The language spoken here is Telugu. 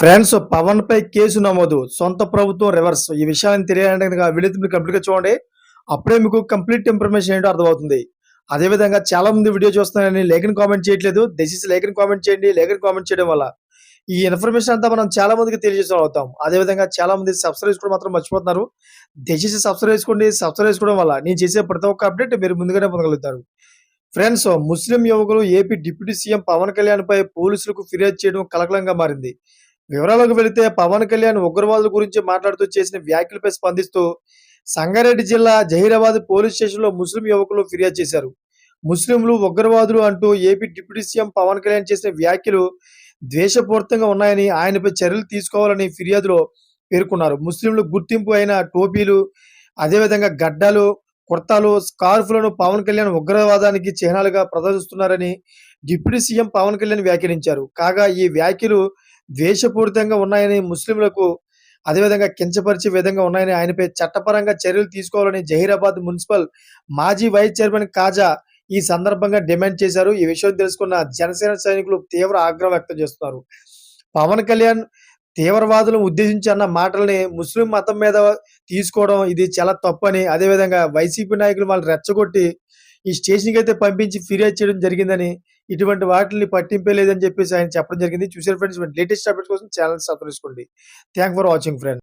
ఫ్రెండ్స్ పవన్ పై కేసు నమోదు. సొంత ప్రభుత్వం రివర్స్ ఈ విషయాన్ని తెలియాలంటే కనుక వీడియో మీరు కంప్లీట్గా చూడండి. అప్పుడే మీకు కంప్లీట్ ఇన్ఫర్మేషన్ ఏంటో అర్థమవుతుంది. అదేవిధంగా చాలా మంది వీడియో చూస్తున్నారని లేఖని కామెంట్ చేయట్లేదు. దయచేసి లేఖని కామెంట్ చేయండి. లేఖని కామెంట్ చేయడం వల్ల ఈ ఇన్ఫర్మేషన్ అంతా మనం చాలా మందికి తెలియజేసిన అవుతాం. అదేవిధంగా చాలా మంది సబ్స్క్రైబ్ కూడా మాత్రం మర్చిపోతున్నారు. దయచేసి సబ్స్క్రైబ్ చేసుకోండి. సబ్స్క్రైబ్ చేసుకోవడం వల్ల నేను చేసే ప్రతి ఒక్క అప్డేట్ మీరు ముందుగానే పొందగలుగుతారు. ఫ్రెండ్స్ ముస్లిం యువకులు AP deputy CM Pawan Kalyan పై పోలీసులకు ఫిర్యాదు చేయడం కలకలంగా మారింది. వివరాలకు వెళితే పవన్ కళ్యాణ్ ఉగ్రవాదుల గురించి మాట్లాడుతూ చేసిన వ్యాఖ్యలపై స్పందిస్తూ సంగారెడ్డి జిల్లా జహీరాబాద్ పోలీస్ స్టేషన్లో ముస్లిం యువకులు ఫిర్యాదు చేశారు. ముస్లింలు ఉగ్రవాదులు అంటూ AP deputy CM Pawan Kalyan చేసిన వ్యాఖ్యలు ద్వేషపూరితంగా ఉన్నాయని ఆయనపై చర్యలు తీసుకోవాలని ఫిర్యాదులో పేర్కొన్నారు. ముస్లింలు గుర్తింపు అయిన టోపీలు అదేవిధంగా గడ్డాలు కుర్తాలు స్కార్ఫ్లను పవన్ కళ్యాణ్ ఉగ్రవాదానికి చిహ్నాలుగా ప్రదర్శిస్తున్నారని డిప్యూటీ సీఎం పవన్ కళ్యాణ్ వ్యాఖ్యానించారు. కాగా ఈ వ్యాఖ్యలు ద్వేషపూరితంగా ఉన్నాయని ముస్లింలకు అదేవిధంగా కించపరిచే విధంగా ఉన్నాయని ఆయనపై చట్టపరంగా చర్యలు తీసుకోవాలని జహీరాబాద్ మున్సిపల్ మాజీ వైస్ చైర్మన్ కాజా ఈ సందర్భంగా డిమాండ్ చేశారు. ఈ విషయం తెలుసుకున్న జనసేన సైనికులు తీవ్ర ఆగ్రహం వ్యక్తం చేస్తున్నారు. పవన్ కళ్యాణ్ తీవ్రవాదులను ఉద్దేశించి అన్న మాటల్ని ముస్లిం మతం మీద తీసుకోవడం ఇది చాలా తప్పని అదేవిధంగా వైసీపీ నాయకులు వాళ్ళు రెచ్చగొట్టి ఈ స్టేషన్కి అయితే పంపించి ఫిర్యాదు చేయడం జరిగిందని ఇటువంటి వాటిని పట్టింపే లేదని చెప్పేసి ఆయన చెప్పడం జరిగింది. చూసారు ఫ్రెండ్స్ లేటెస్ట్ అప్డేట్స్ కోసం ఛానల్ సబ్స్క్రైబ్ చేసుకోండి. Thank for watching friend